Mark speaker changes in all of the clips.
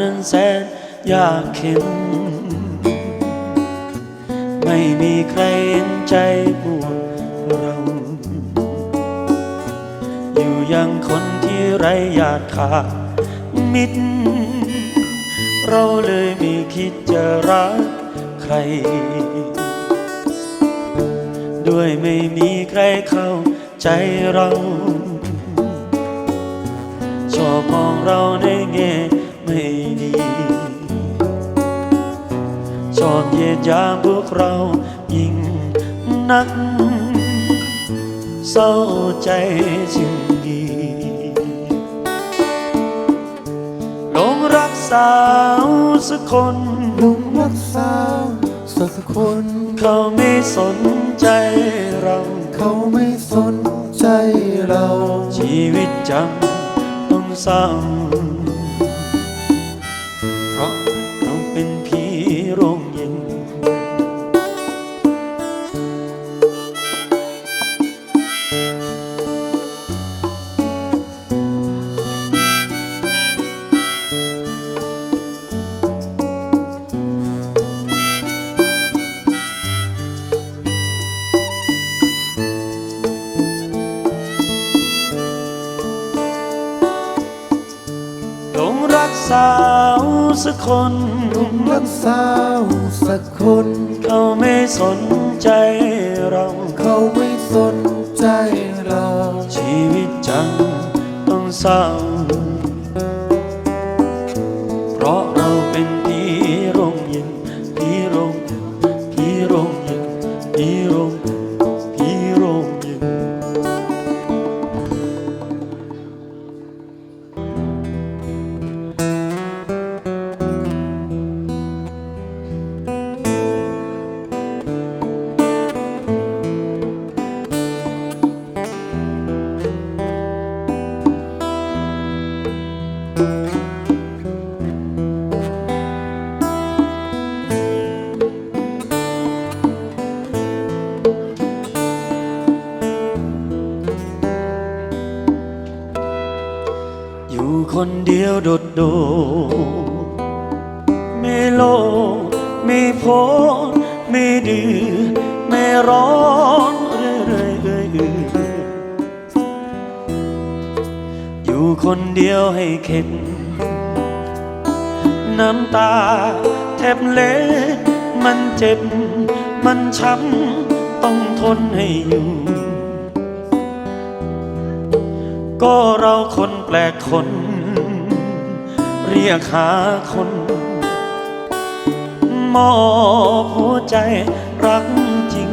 Speaker 1: นั้นแสนยากเข็น ไม่มีใครเห็นใจพวกเรา อยู่อย่างคนที่ไร้ญาติขาดมิตร เราเลยไม่คิดจะรักใคร ด้วยไม่มีใครเข้าใจเรา ชอบมองเราในแง่ ไม่ดี ชอบเหยียดหยามพวกเรายิ่งนัก เศร้าใจจึงดีหลงรักสาวสักคน
Speaker 2: หนุ่มรักสาวสักคน
Speaker 1: เขาไม่สนใจเรา
Speaker 2: เขาไม่สนใจเรา
Speaker 1: ชีวิตจำต้องเศร้า รักสาวสักคน เขาไม่สนใจเรา
Speaker 2: เขาไม่สนใจเรา
Speaker 1: ชีวิตจังต้องเศร้า คนเดียวโดดโดไม่โลภไม่โพธไม่ดื้อไม่ร้อนเรื่อยเรื่อยเรื่อยเรื่อยอยู่คนเดียวให้เข็ดน้ำตาแทบเละมันเจ็บ มันช้ำต้องทนให้อยู่ ก็เราคนแปลกคน เรียกหาคน มอบหัวใจรักจริง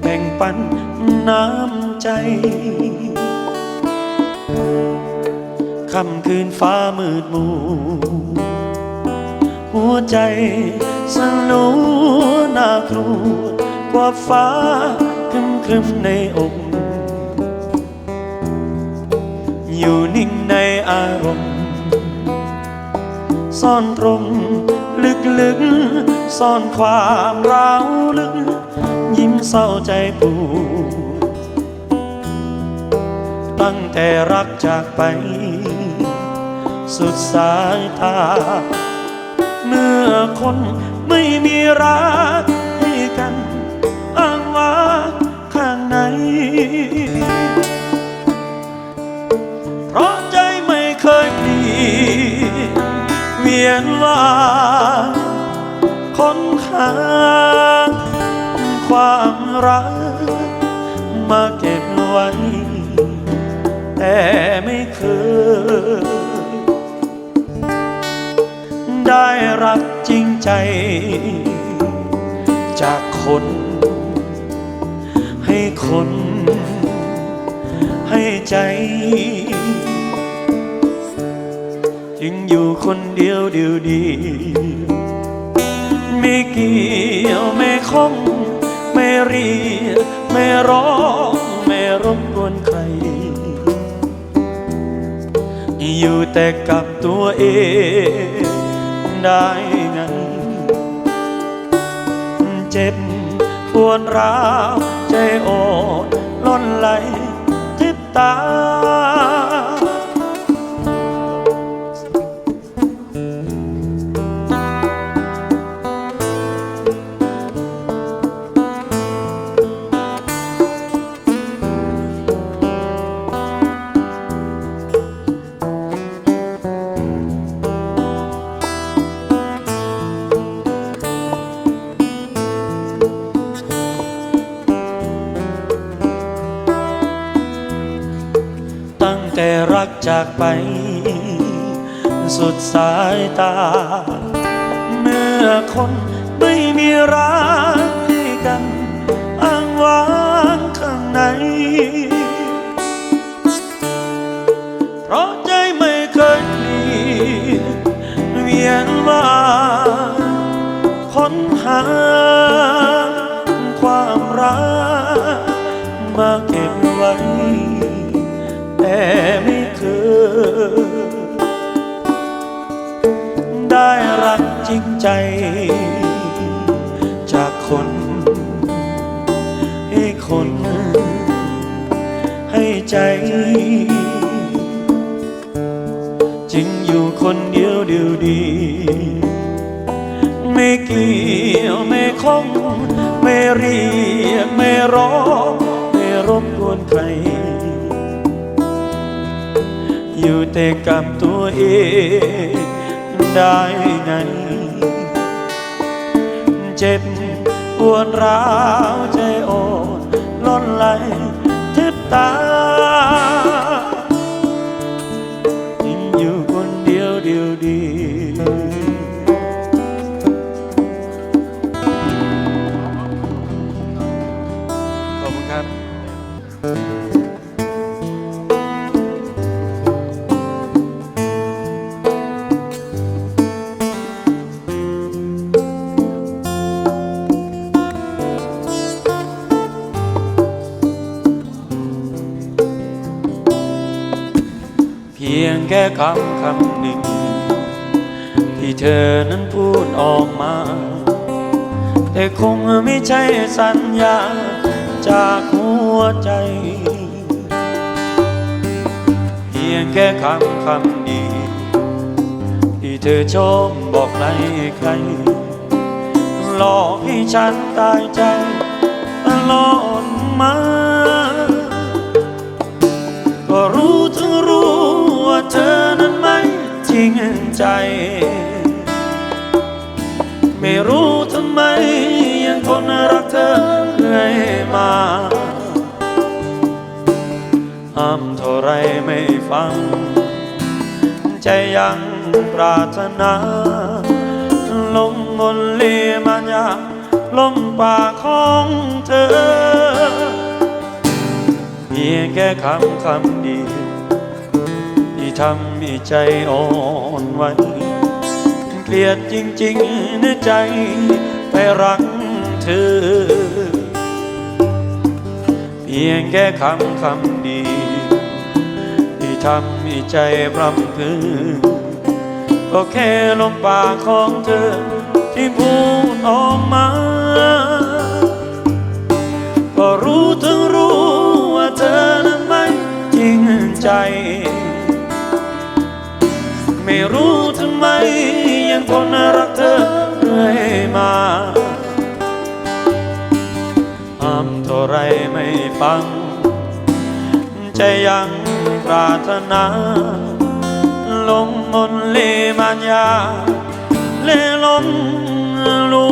Speaker 1: แบ่งปันน้ำใจค่ำคืนฟ้ามืดมูหัวใจสลัวน่ากลัวกว่าฟ้าครึมครึมในอกอยู่นิ่งในอารมณ์ ซ่อนตรง ลึกๆซ่อนความร้าวลึก ยิ้มเศร้าใจปวดตั้งแต่รักจากไป สุดสายตา เมื่อคนไม่มีรักให้กัน อ้างว่าข้างใน เวียนว่าคนข้างความรัก มาเก็บไว้ แต่ไม่เคย ได้รักจริงใจ จากคน ให้คน ให้ใจ จึงอยู่คนเดียวเดียวดี ไม่เกี่ยวไม่คงไม่เรียกไม่ร้อง ไม่รบกวนใคร อยู่แต่กับตัวเองได้ไงเจ็บปวดร้าวใจอ่อนล้นไหลทิบตา จากไป สุดสายตา เมื่อคนไม่มีรักให้กันอ้างว้างข้างใน เพราะใจไม่เคยเปลี่ยนเวียนว่าค้นหาความรักมาเก็บไว้แต่ไม่ ได้รักจริงใจ จากคนให้คน ให้ใจ จึงอยู่คนเดียวเดียวดี ไม่เกี่ยวไม่คงไม่เรียกไม่ร้องไม่รบกวนใคร อยู่แต่กับตัวเองได้ไง เจ็บปวดร้าวใจอ่อน คำคำหนึ่ง ที่เธอนั้นพูดออกมา แต่คงไม่ใช่สัญญาจากหัวใจ เพียงแค่คำคำดีที่เธอชมบอกใครใครหลอกให้ฉันตายใจตลอดมา ริงใจ ไม่รู้ทำไมยังทนรักเธอเรื่อยมาห้ามเท่าไรไม่ฟัง ใจยังปรารถนา ลงมนต์เลมันยาลมปากของเธอ เพียงแค่คำคำเดียว ทำให้ใจอ่อนไหวเกลียดจริงๆในใจไปรักเธอ เพียงแค่คำคำเดียวที่ทำให้ใจพร่ำเพรื่อก็แค่ลมปากของเธอที่พูดออกมาก็รู้ทั้งรู้ว่าเธอนั้นไม่จริงใจ ไม่รู้ทำไม ยังทนรักเธอเรื่อยมาห้ามเท่าไรไม่ฟัง ใจยังปรารถนา ลงมนต์เลมันยา เลลมลู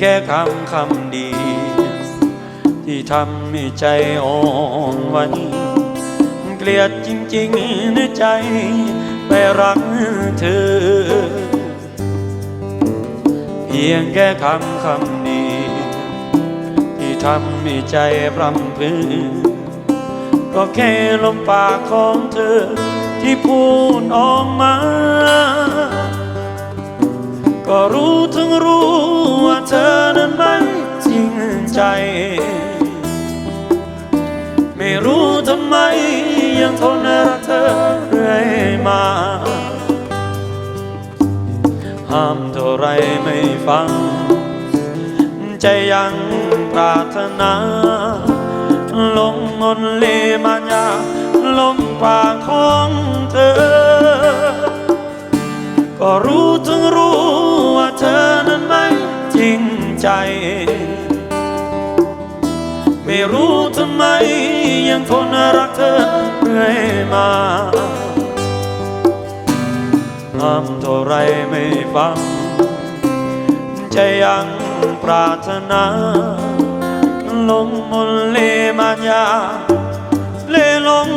Speaker 1: แค่คำคำเดียวที่ทำให้ใจอ่อนไหวเกลียดจริงๆในใจไปรักเธอ เพียงแค่คำคำดีที่ทำให้ใจพรำพรื่อก็แค่ลมปากของเธอที่พูดออกมา ก็รู้ทั้งรู้ว่าเธอนั้นไม่จริงใจ ไม่รู้ทำไมยังทนรักเธอเรื่อยมา ห้ามเท่าไรไม่ฟัง ใจยังปรารถนา ลงมนเลมานยาลมปากของเธอ ก็รู้ทั้งรู้ว่าเธอนั้นไม่จริงใจ ไม่รู้ทำไมยังทนรักเธอเรื่อยมาทำเท่าไรไม่ฟังใจยังปรารถนาลงมนเลมานยาเลลง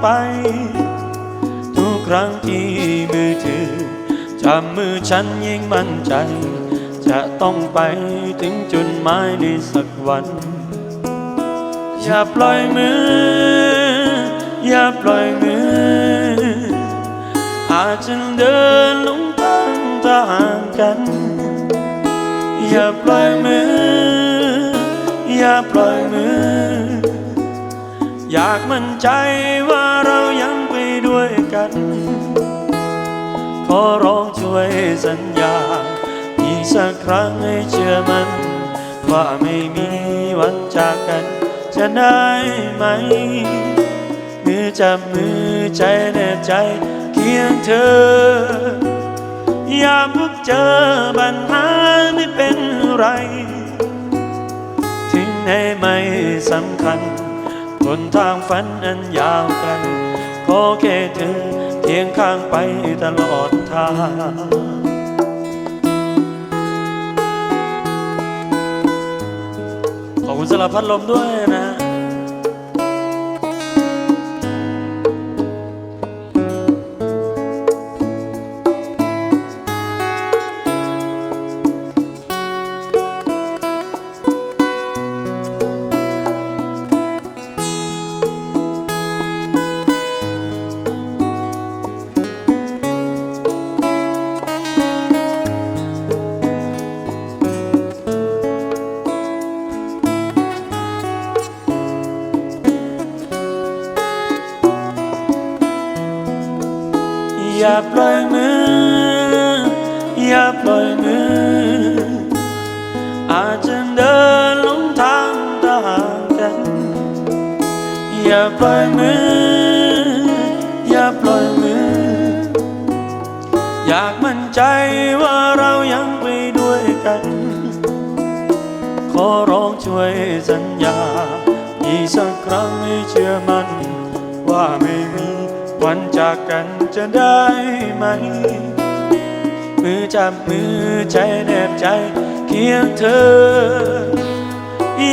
Speaker 1: ไป ทุกครั้งที่มือถือจับมือฉันยิ่งมั่นใจ จะต้องไปถึงจุดหมายในสักวัน อย่าปล่อยมือ อย่าปล่อยมือ อาจจะเดินลงทางทางกัน อย่าปล่อยมือ อย่าปล่อยมือ อยากมั่นใจว่า กัน ขอร้องช่วยสัญญา อีกสักครั้งให้เชื่อมัน ว่าไม่มีวันจากกัน จะได้ไหม มือจับมือใจแนบใจเคียงเธอยามพบเจอปัญหาไม่เป็นไร ถึงไหนไม่สำคัญบนทางฝันอันยาวไกล ขอแค่เธอเคียงข้างไปตลอดทางขอบคุณสลับพัดลมด้วย อย่าปล่อยมือ อย่าปล่อยมือ อาจจะเดินลงทางต่างกัน อย่าปล่อยมือ อย่าปล่อยมือ อยากมั่นใจว่าเรายังไปด้วยกัน ขอร้องช่วยสัญญา อีกสักครั้งให้เชื่อมัน่น จากกันจะได้ไหม มือจับมือใจแนบใจเคียงเธอ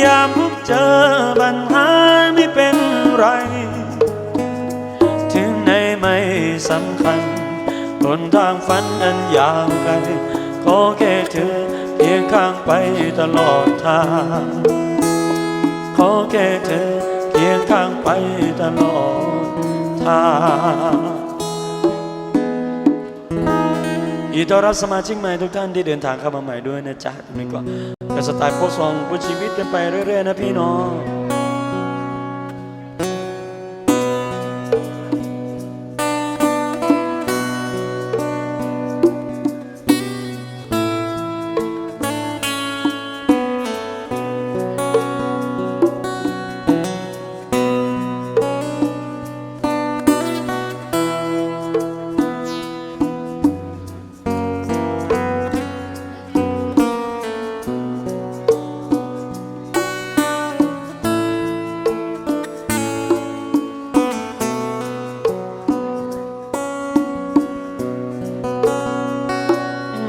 Speaker 1: ยามพบเจอปัญหาไม่เป็นไร ถึงไหนไม่สำคัญบนทางฝันอันยาวไกลขอแค่เธอเพียงข้างไปตลอดทาง ขอแค่เธอเพียงข้างไปตลอด ทายินดีต้อนรับสมาชิกใหม่ทุกท่านที่เดินทางเข้ามาใหม่ด้วยนะจ๊ะนี่ก็เป็สไตล์โพสซองพูดชีวิตกันไปเรื่อยๆนะพี่น้อง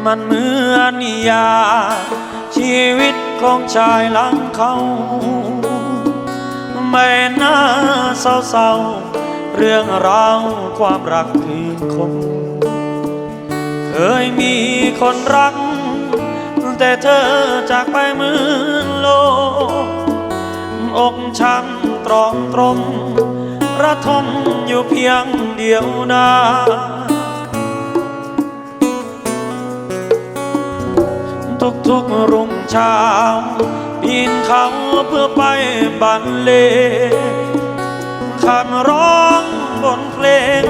Speaker 1: มันเหมือนนิยา ชีวิตของชายหลังเขา ไม่น่าเศร้าๆ เรื่องราวความรักคือคน เคยมีคนรัก แต่เธอจากไปเหมือนโลอกช้ำตรอมตรมระทมอยู่เพียงเดียวดาย ทุกรุ่งเช้าปีนเขาเพื่อไปบันเลงขับร้องบนเพลง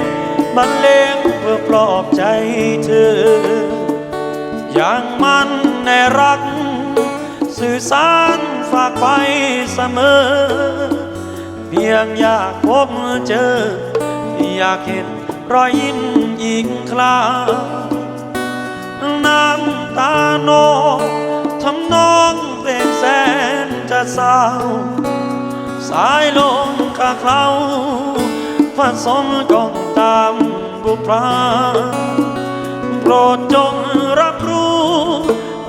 Speaker 1: บรรเลงเพื่อปลอบใจเธอ อย่างมันในรัก สื่อสารฝากไว้เสมอ เพียงอยากพบเจอ อยากเห็นรอยยิ้มอีกคราน้ำ ตาโนทำนองเพลงแสนจะเศร้า สายลมคาเคล้าผสมกองตามบุพราโปรดจงรับรู้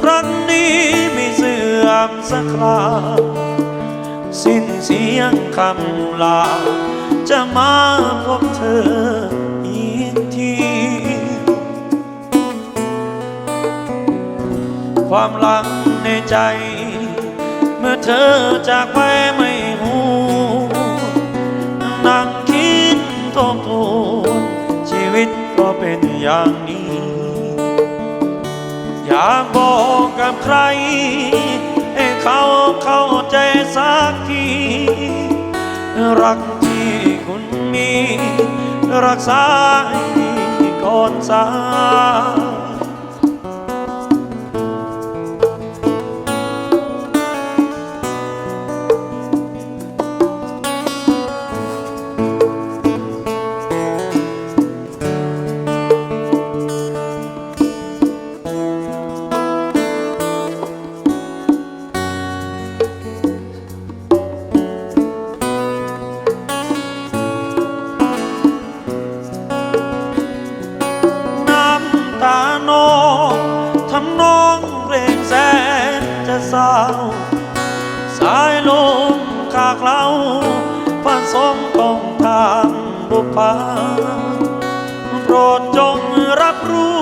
Speaker 1: รักนี้ไม่เสื่อมสักคราสิ้นเสียงคำลาจะมาพบเธอ ความหลังในใจ เมื่อเธอจากไปไม่หูนั่งคิดทบทวนชีวิตก็เป็นอย่างนี้ อยากบอกกับใคร ให้เขาเข้าใจสักที รักที่คุณมี รักษาให้ก่อนสา สมกองทางบุพาโปรดจงรับรู้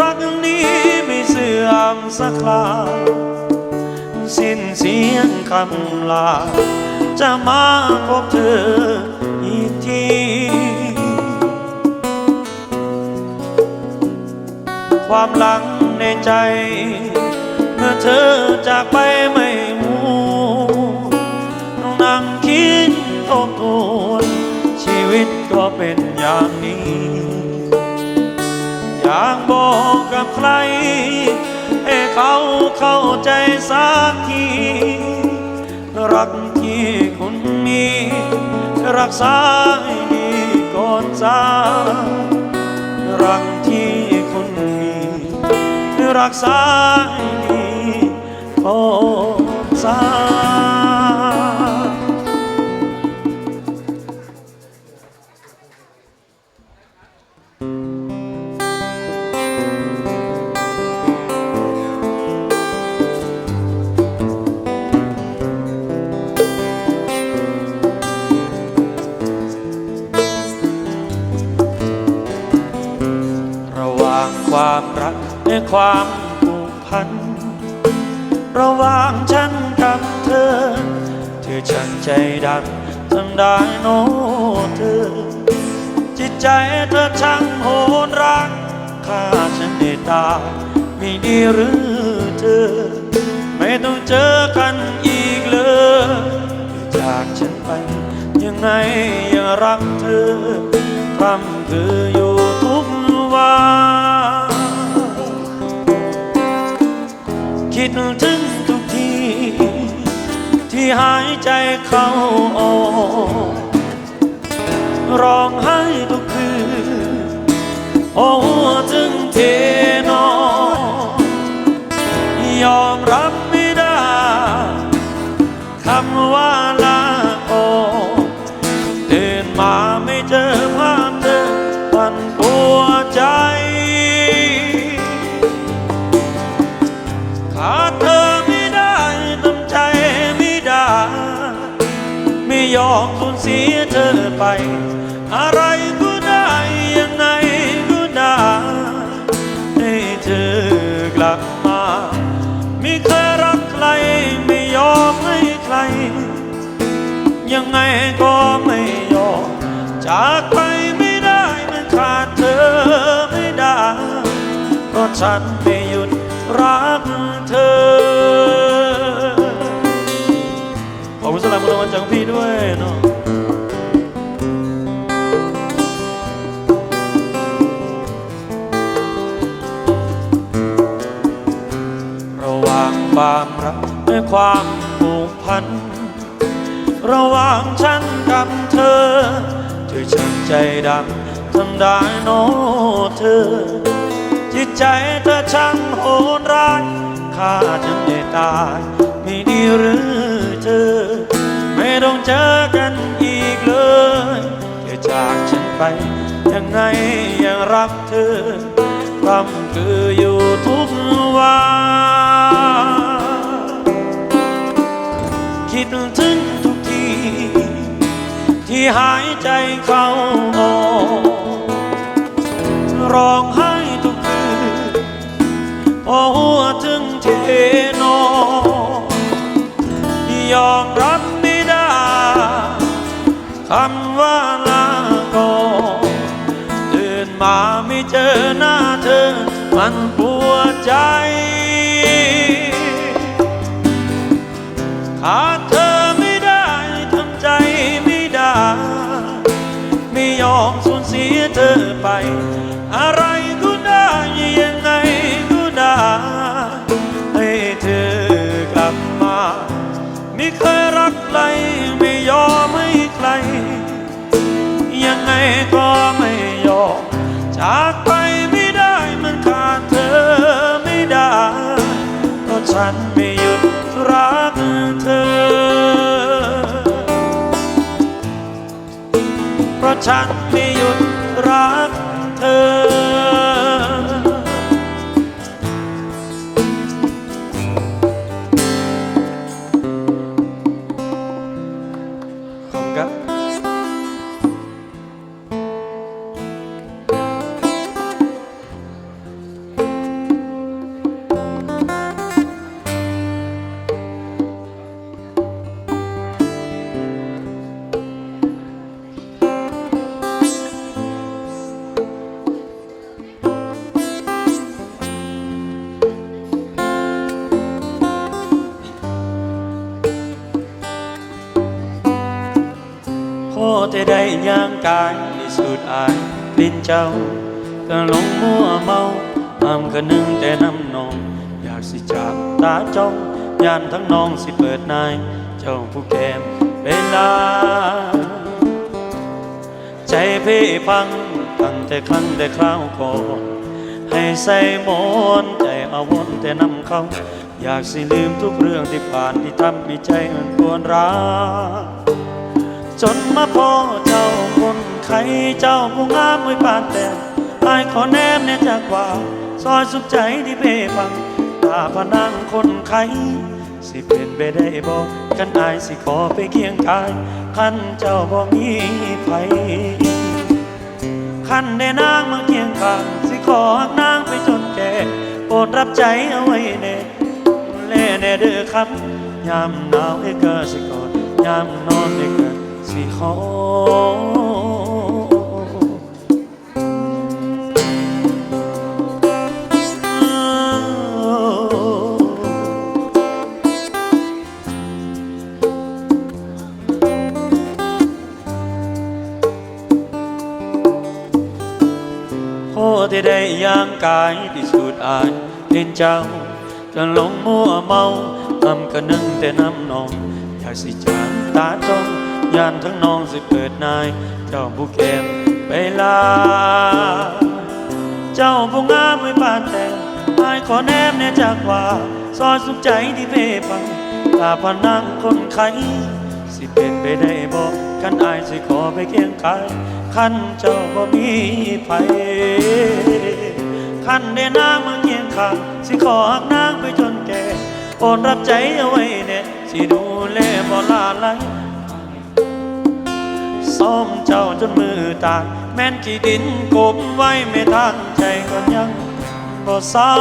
Speaker 1: รักนี้ไม่เสื่อมสักคราสิ้นเสียงคำลา จะมาพบเธออีกทีความหลังในใจ เมื่อเธอจากไปไม่ ดทบทวนชีวิตก็เป็นอย่างนี้ อยากบอกกับใคร ให้เขาเข้าใจสักที รักที่คุณมี รักษาให้ดีก่อนจารักที่คุณมี รักษาให้ดีก่อนจา ความผูกพัน ระหว่างฉันกับเธอ เธอช่างใจดำทำได้โนเธอ จิตใจเธอช่างโหดรักข้าฉันได้ตาไม่ดีหรือเธอ ไม่ต้องเจอกันอีกเลยจากฉันไป ยังไงยังรักเธอพร่ำคืออยู่ทุกวัน คิดถึงทุกที ที่หายใจเข้าออก ร้องไห้ทุกคืน โอ้ถึงเทนอยอมรับไม่ได้คำว่า อมสูญเสียเธอไป อะไรก็ได้ยังไงก็ได้ให้เธอกลับมาไม่เคยรักใครไม่ยอมให้ใคร ยังไงก็ไม่ยอมจากไปไม่ได้มันขาดเธอไม่ได้เพราะฉันไม่หยุดรัก ความผูกพัน ระหว่างฉันกับเธอเธอช่างใจดำทำได้โนเธอ จิตใจเธอช่างโหดร้ายข้าจะไม่ตายไม่ดีหรือเธอ ไม่ต้องเจอกันอีกเลยเธอจากฉันไป ยังไงยังรักเธอความคืออยู่ทุกวัน คิดถึงทุกที ที่หายใจเข้าออกร้องไห้ทุกคืนพอหัวถึงเทนอนยอมรับไม่ได้คำว่าลาก่อนตื่นมาไม่เจอหน้าเธอ มันปวดใจ ขาด ไป อะไรก็ได้ยังไงก็ได้ให้เธอกลับมา ไม่เคยรักใครไม่ยอมให้ใคร ยังไงก็ไม่ยอมจากไปไม่ได้มันขาดเธอไม่ได้เพราะฉันไม่หยุดรักเธอ เพราะฉัน ได้ย่างกายในสุดอายกลิ่นเจ้าก็หลงมัวเมาอามก็นึงแต่น้ำนอง อยากสิจากตาจ้องยานทั้งน้องสิเปิดนาย เจ้าผู้แก้มเวลา ใจเพ่พังตั้งแต่ครั้งแต่คราวก่อนให้ใส่หมอนใจอาวนแต่นำเขา อยากสิลืมทุกเรื่องที่ผ่านที่ทำให้ใจมันปวดร้าว จนมาพ่อเจ้าคนไข้เจ้าผู้งามไม่ปานแต่อายขอแนมแน่จากว่าซอยสุขใจที่เพ่ฟังตาพนังคนไข้สิเป็นไปได้บอกกันอายสิขอไปเคียงกายคันเจ้าบ่มีไผคันได้นางมาเคียงข้างสิขอหนางไปจนแก่โปรดรับใจเอาไว้แน่แลแน่เด้อครับยามหนาวให้เกิดสิกอดยามนอนให้เกิด สิขอโอ้ที่ได้ย่างกายที่สุดอายเห็นเจ้าก็หลงมัวเมาทำก็นึงแต่น้ำนองอยากสิจางตาจ้อง ยานทั้งน้องสิเปิดนาย เจ้าผู้แก้มเวลา เจ้าผู้งามไม่ปานแต่อายขอแนมแน่จากว่าซอยสุขใจที่เพ่ฟังถ้าพนังคนไข้สิเป็นไปได้บอกกันอายสิขอไปเคียงกายคันเจ้าบ่มีไผคันได้นางมาเคียงข้างสิขอหักนางไปจนแก่โปรดรับใจเอาไว้แน่สิดูแลบ่ลาไหล ซ้อมเจ้าจนมือตาแม่นขี้ดินกบไว้ไม่ทันใจก็ยังบ่เศร้า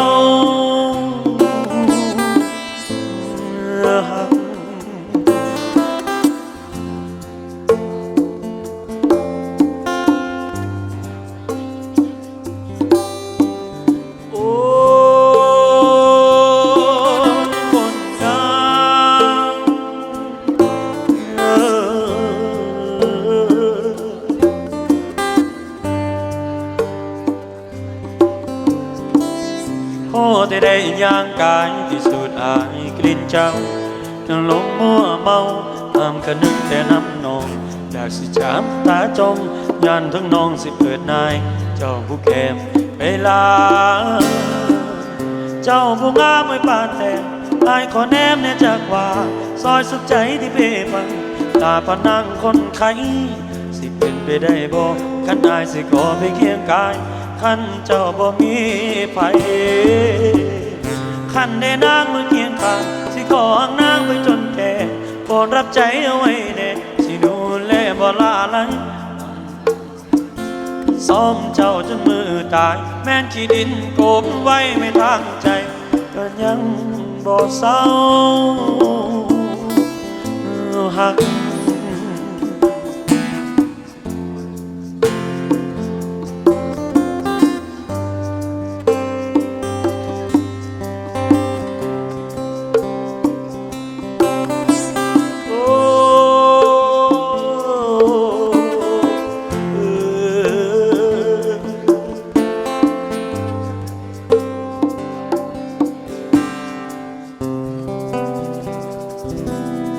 Speaker 1: เจ้าหลงมัวเมาห้ามกันนึกแต่น้ำนองอยากสิจามตาจมยันทั้งน้องสิเปิดนาย เจ้าผู้แคมเวลา เจ้าผู้งามไม่ปานแต่อายขอแนมเนี่ยจากว่า ซอยสุดใจที่เพฟังตาพนังคนไข้สิเป็นไปได้บ่ขันอายสิขอไปเคียงกายขันเจ้าบ่มีไผขันได้นางมาเคียงข้าง ของนางไปจนแก่โปรดรับใจเอาไว้แน่สิดูแลบ่ลาลังซ้อมเจ้าจนมือตาย แม่นขี้ดินโกบไว้ไม่ทางใจก็ยังบ่เศร้าหัก